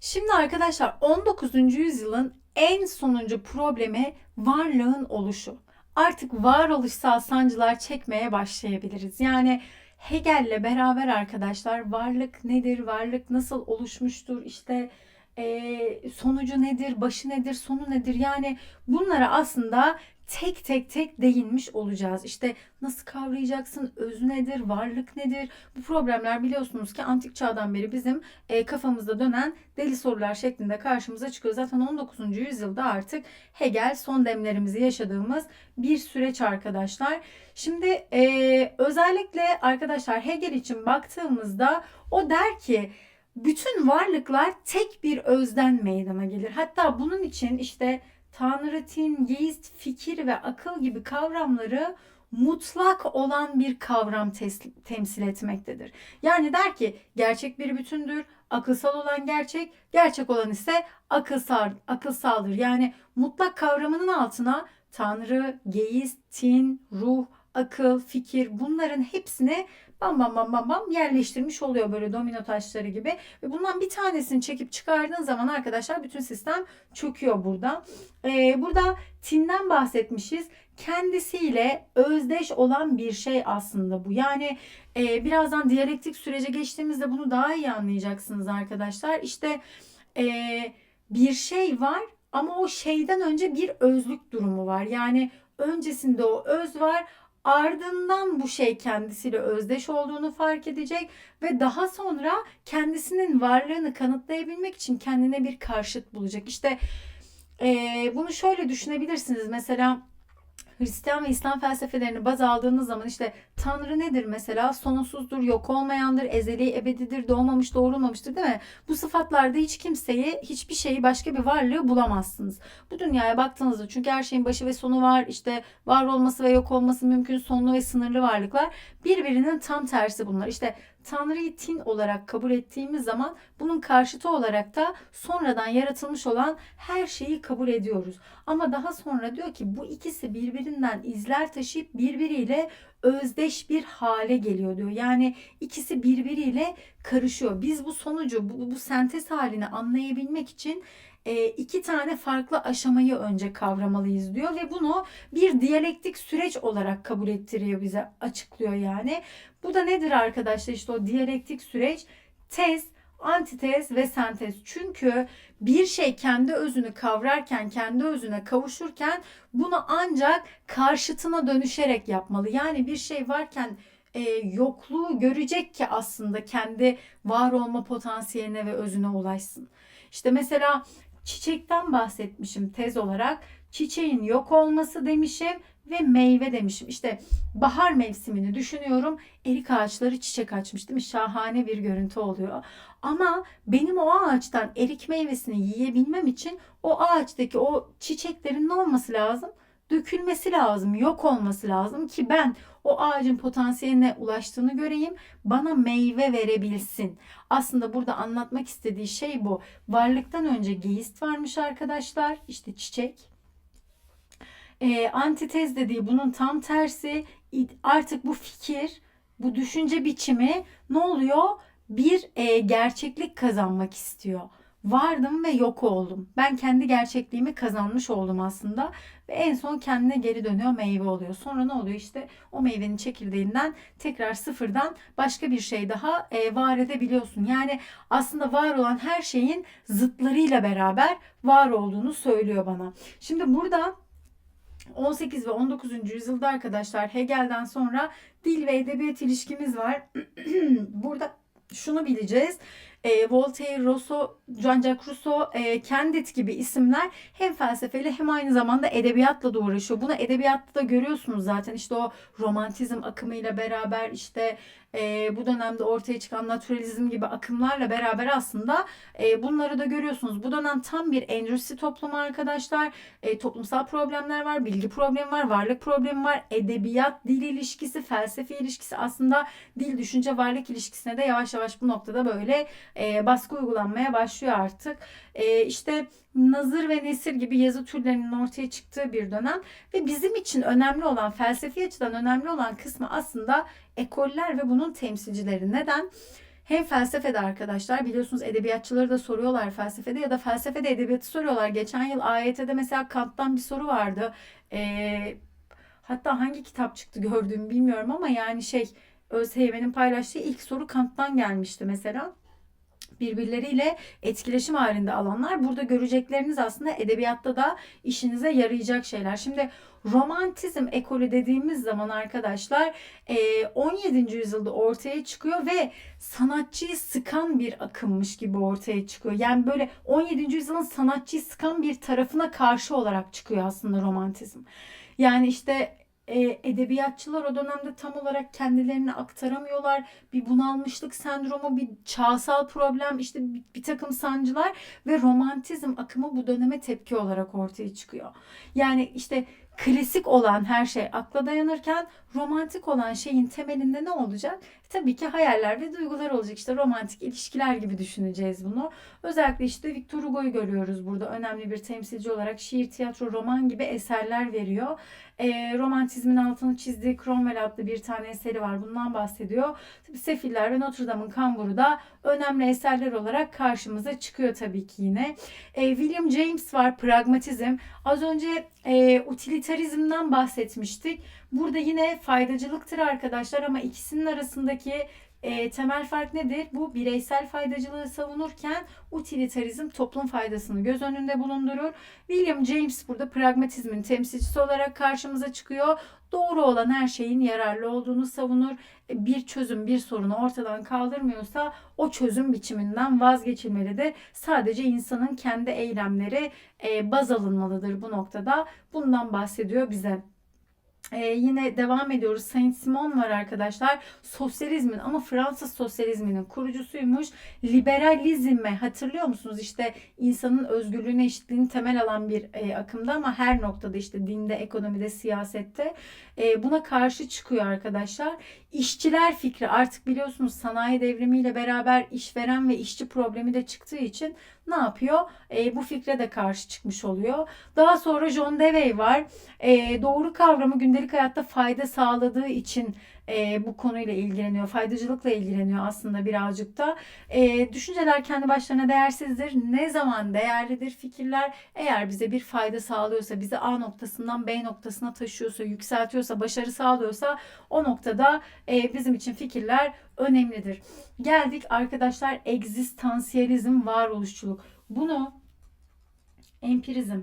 Şimdi arkadaşlar 19. yüzyılın en sonuncu problemi varlığın oluşu. Artık varoluşsal sancılar çekmeye başlayabiliriz. Yani Hegel'le beraber arkadaşlar varlık nedir, varlık nasıl oluşmuştur, işte eee, sonucu nedir, başı nedir, sonu nedir? Yani bunlara aslında tek tek tek değinmiş olacağız. İşte nasıl kavrayacaksın, özü nedir, varlık nedir? Bu problemler biliyorsunuz ki antik çağdan beri bizim e, kafamızda dönen deli sorular şeklinde karşımıza çıkıyor. Zaten 19. yüzyılda artık Hegel son demlerimizi yaşadığımız bir süreç arkadaşlar. Şimdi e, özellikle arkadaşlar Hegel için baktığımızda o der ki bütün varlıklar tek bir özden meydana gelir. Hatta bunun için işte Tanrı, tin, yeist, fikir ve akıl gibi kavramları mutlak olan bir kavram temsil etmektedir. Yani der ki gerçek bir bütündür, akılsal olan gerçek, gerçek olan ise akılsal, akılsaldır. Yani mutlak kavramının altına Tanrı, geist, tin, ruh, akıl, fikir bunların hepsini bam bam bam bam bam yerleştirmiş oluyor böyle domino taşları gibi. Ve bundan bir tanesini çekip çıkardığın zaman arkadaşlar bütün sistem çöküyor burada. Ee, burada tinden bahsetmişiz. Kendisiyle özdeş olan bir şey aslında bu. Yani e, birazdan diyalektik sürece geçtiğimizde bunu daha iyi anlayacaksınız arkadaşlar. İşte e, bir şey var ama o şeyden önce bir özlük durumu var. Yani öncesinde o öz var. Ardından bu şey kendisiyle özdeş olduğunu fark edecek ve daha sonra kendisinin varlığını kanıtlayabilmek için kendine bir karşıt bulacak. İşte eee, bunu şöyle düşünebilirsiniz. Mesela Hristiyan ve İslam felsefelerini baz aldığınız zaman işte Tanrı nedir mesela? Sonsuzdur, yok olmayandır, ezeli, ebedidir, doğmamış, doğrulmamıştır değil mi? Bu sıfatlarda hiç kimseyi, hiçbir şeyi, başka bir varlığı bulamazsınız. Bu dünyaya baktığınızda çünkü her şeyin başı ve sonu var. İşte var olması ve yok olması mümkün, sonlu ve sınırlı varlıklar. Birbirinin tam tersi bunlar. İşte Tanrı'yı tin olarak kabul ettiğimiz zaman bunun karşıtı olarak da sonradan yaratılmış olan her şeyi kabul ediyoruz. Ama daha sonra diyor ki bu ikisi birbirinden izler taşıyıp birbiriyle özdeş bir hale geliyor diyor. Yani ikisi birbiriyle karışıyor. Biz bu sonucu, bu, bu sentez halini anlayabilmek için e, iki tane farklı aşamayı önce kavramalıyız diyor ve bunu bir diyalektik süreç olarak kabul ettiriyor bize, açıklıyor yani. Bu da nedir arkadaşlar? İşte o diyalektik süreç tez, antitez ve sentez. Çünkü bir şey kendi özünü kavrarken, kendi özüne kavuşurken bunu ancak karşıtına dönüşerek yapmalı. Yani bir şey varken e, yokluğu görecek ki aslında kendi var olma potansiyeline ve özüne ulaşsın. İşte mesela çiçekten bahsetmişim tez olarak. Çiçeğin yok olması demişim ve meyve demişim. İşte bahar mevsimini düşünüyorum. Erik ağaçları çiçek açmış değil mi? Şahane bir görüntü oluyor. Ama benim o ağaçtan erik meyvesini yiyebilmem için o ağaçtaki o çiçeklerin ne olması lazım? Dökülmesi lazım, yok olması lazım ki ben o ağacın potansiyeline ulaştığını göreyim, bana meyve verebilsin. Aslında burada anlatmak istediği şey bu. Varlıktan önce geist varmış arkadaşlar. İşte çiçek. E, antitez dediği bunun tam tersi. Artık bu fikir, bu düşünce biçimi ne oluyor? Bir e, gerçeklik kazanmak istiyor. Vardım ve yok oldum. Ben kendi gerçekliğimi kazanmış oldum aslında. Ve en son kendine geri dönüyor meyve oluyor. Sonra ne oluyor işte o meyvenin çekirdeğinden tekrar sıfırdan başka bir şey daha e, var edebiliyorsun. Yani aslında var olan her şeyin zıtlarıyla beraber var olduğunu söylüyor bana. Şimdi burada 18 ve 19. yüzyılda arkadaşlar Hegel'den sonra dil ve edebiyat ilişkimiz var. Burada şunu bileceğiz. E, Voltaire, Rousseau, Jean-Jacques Rousseau, e, Candide gibi isimler hem felsefeyle hem aynı zamanda edebiyatla da uğraşıyor. Bunu edebiyatta da görüyorsunuz zaten. İşte o romantizm akımıyla beraber işte e, bu dönemde ortaya çıkan naturalizm gibi akımlarla beraber aslında e, bunları da görüyorsunuz. Bu dönem tam bir endüstri toplumu arkadaşlar. E, toplumsal problemler var, bilgi problemi var, varlık problemi var, edebiyat, dil ilişkisi, felsefe ilişkisi aslında dil, düşünce, varlık ilişkisine de yavaş yavaş bu noktada böyle e, baskı uygulanmaya başlıyor artık. E, işte nazır ve nesir gibi yazı türlerinin ortaya çıktığı bir dönem ve bizim için önemli olan felsefi açıdan önemli olan kısmı aslında ekoller ve bunun temsilcileri. Neden? Hem felsefede arkadaşlar biliyorsunuz edebiyatçıları da soruyorlar felsefede ya da felsefede edebiyatı soruyorlar. Geçen yıl AYT'de mesela Kant'tan bir soru vardı. Ee, hatta hangi kitap çıktı gördüğümü bilmiyorum ama yani şey ÖSYM'nin paylaştığı ilk soru Kant'tan gelmişti mesela birbirleriyle etkileşim halinde alanlar. Burada görecekleriniz aslında edebiyatta da işinize yarayacak şeyler. Şimdi romantizm ekolü dediğimiz zaman arkadaşlar 17. yüzyılda ortaya çıkıyor ve sanatçıyı sıkan bir akımmış gibi ortaya çıkıyor. Yani böyle 17. yüzyılın sanatçıyı sıkan bir tarafına karşı olarak çıkıyor aslında romantizm. Yani işte e, edebiyatçılar o dönemde tam olarak kendilerini aktaramıyorlar. Bir bunalmışlık sendromu, bir çağsal problem, işte bir, bir takım sancılar ve romantizm akımı bu döneme tepki olarak ortaya çıkıyor. Yani işte klasik olan her şey akla dayanırken romantik olan şeyin temelinde ne olacak? Tabii ki hayaller ve duygular olacak. İşte romantik ilişkiler gibi düşüneceğiz bunu. Özellikle işte Victor Hugo'yu görüyoruz burada. Önemli bir temsilci olarak şiir, tiyatro, roman gibi eserler veriyor. E, romantizmin altını çizdiği Cromwell adlı bir tane eseri var. Bundan bahsediyor. Tabii Sefiller ve Notre Dame'ın Kamburu da önemli eserler olarak karşımıza çıkıyor tabii ki yine. E, William James var. Pragmatizm. Az önce e, utilitarizmden bahsetmiştik. Burada yine faydacılıktır arkadaşlar ama ikisinin arasındaki e, temel fark nedir? Bu bireysel faydacılığı savunurken utilitarizm toplum faydasını göz önünde bulundurur. William James burada pragmatizmin temsilcisi olarak karşımıza çıkıyor. Doğru olan her şeyin yararlı olduğunu savunur. E, bir çözüm bir sorunu ortadan kaldırmıyorsa o çözüm biçiminden vazgeçilmelidir. Sadece insanın kendi eylemleri e, baz alınmalıdır bu noktada. Bundan bahsediyor bize. Ee, yine devam ediyoruz. Saint Simon var arkadaşlar. Sosyalizmin ama Fransız sosyalizminin kurucusuymuş. Liberalizme hatırlıyor musunuz? İşte insanın özgürlüğüne eşitliğini temel alan bir e, akımda ama her noktada işte dinde, ekonomide, siyasette e, buna karşı çıkıyor arkadaşlar. İşçiler fikri artık biliyorsunuz sanayi devrimiyle beraber işveren ve işçi problemi de çıktığı için ne yapıyor? E, bu fikre de karşı çıkmış oluyor. Daha sonra John Dewey var. E, doğru kavramı gündelik hayatta fayda sağladığı için e, bu konuyla ilgileniyor. Faydacılıkla ilgileniyor aslında birazcık da. E, düşünceler kendi başlarına değersizdir. Ne zaman değerlidir fikirler? Eğer bize bir fayda sağlıyorsa, bizi A noktasından B noktasına taşıyorsa, yükseltiyorsa, başarı sağlıyorsa o noktada e, bizim için fikirler önemlidir. Geldik arkadaşlar egzistansiyalizm, varoluşçuluk. Bunu empirizm,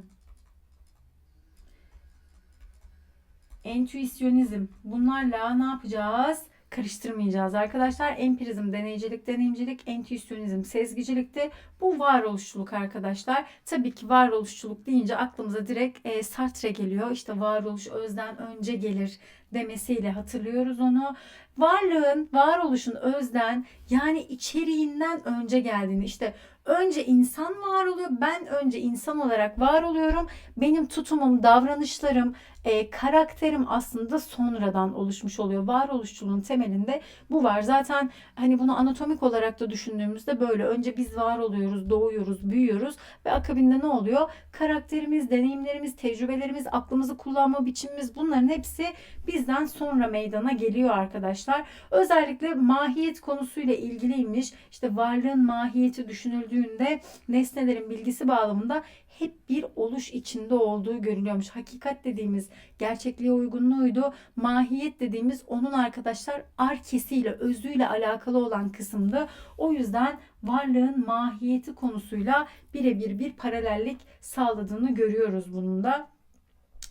entüisyonizm bunlarla ne yapacağız? Karıştırmayacağız arkadaşlar. Empirizm, deneycilik, deneyimcilik, entüisyonizm, sezgicilikte bu varoluşçuluk arkadaşlar. Tabii ki varoluşçuluk deyince aklımıza direkt e, Sartre geliyor. İşte varoluş özden önce gelir demesiyle hatırlıyoruz onu. Varlığın, varoluşun özden yani içeriğinden önce geldiğini işte önce insan var oluyor. Ben önce insan olarak var oluyorum. Benim tutumum, davranışlarım, e, karakterim aslında sonradan oluşmuş oluyor. Varoluşçuluğun temelinde bu var. Zaten hani bunu anatomik olarak da düşündüğümüzde böyle önce biz var oluyoruz, doğuyoruz, büyüyoruz ve akabinde ne oluyor? Karakterimiz, deneyimlerimiz, tecrübelerimiz, aklımızı kullanma biçimimiz bunların hepsi bizden sonra meydana geliyor arkadaşlar. Özellikle mahiyet konusuyla ilgiliymiş. İşte varlığın mahiyeti düşünüldüğünde nesnelerin bilgisi bağlamında hep bir oluş içinde olduğu görülüyormuş. Hakikat dediğimiz gerçekliğe uygunluğuydu. Mahiyet dediğimiz onun arkadaşlar arkesiyle, özüyle alakalı olan kısımdı. O yüzden varlığın mahiyeti konusuyla birebir bir paralellik sağladığını görüyoruz bunun da.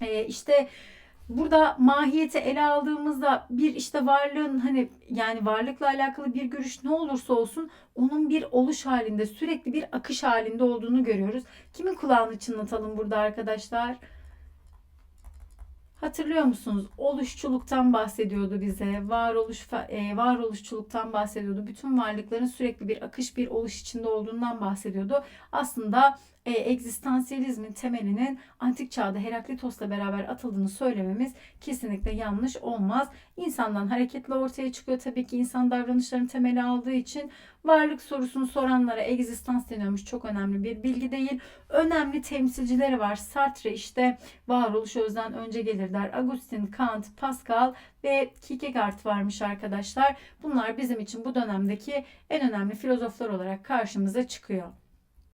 Ee, işte Burada mahiyeti ele aldığımızda bir işte varlığın hani yani varlıkla alakalı bir görüş ne olursa olsun onun bir oluş halinde sürekli bir akış halinde olduğunu görüyoruz. Kimin kulağını çınlatalım burada arkadaşlar? Hatırlıyor musunuz? Oluşçuluktan bahsediyordu bize. Varoluş e, varoluşçuluktan bahsediyordu. Bütün varlıkların sürekli bir akış, bir oluş içinde olduğundan bahsediyordu. Aslında e, egzistansiyelizmin temelinin antik çağda Heraklitos'la beraber atıldığını söylememiz kesinlikle yanlış olmaz. İnsandan hareketle ortaya çıkıyor. Tabii ki insan davranışlarını temeli aldığı için varlık sorusunu soranlara egzistans deniyormuş. Çok önemli bir bilgi değil. Önemli temsilcileri var. Sartre işte varoluş özden önce gelir olabilirler. Agustin, Kant, Pascal ve Kierkegaard varmış arkadaşlar. Bunlar bizim için bu dönemdeki en önemli filozoflar olarak karşımıza çıkıyor.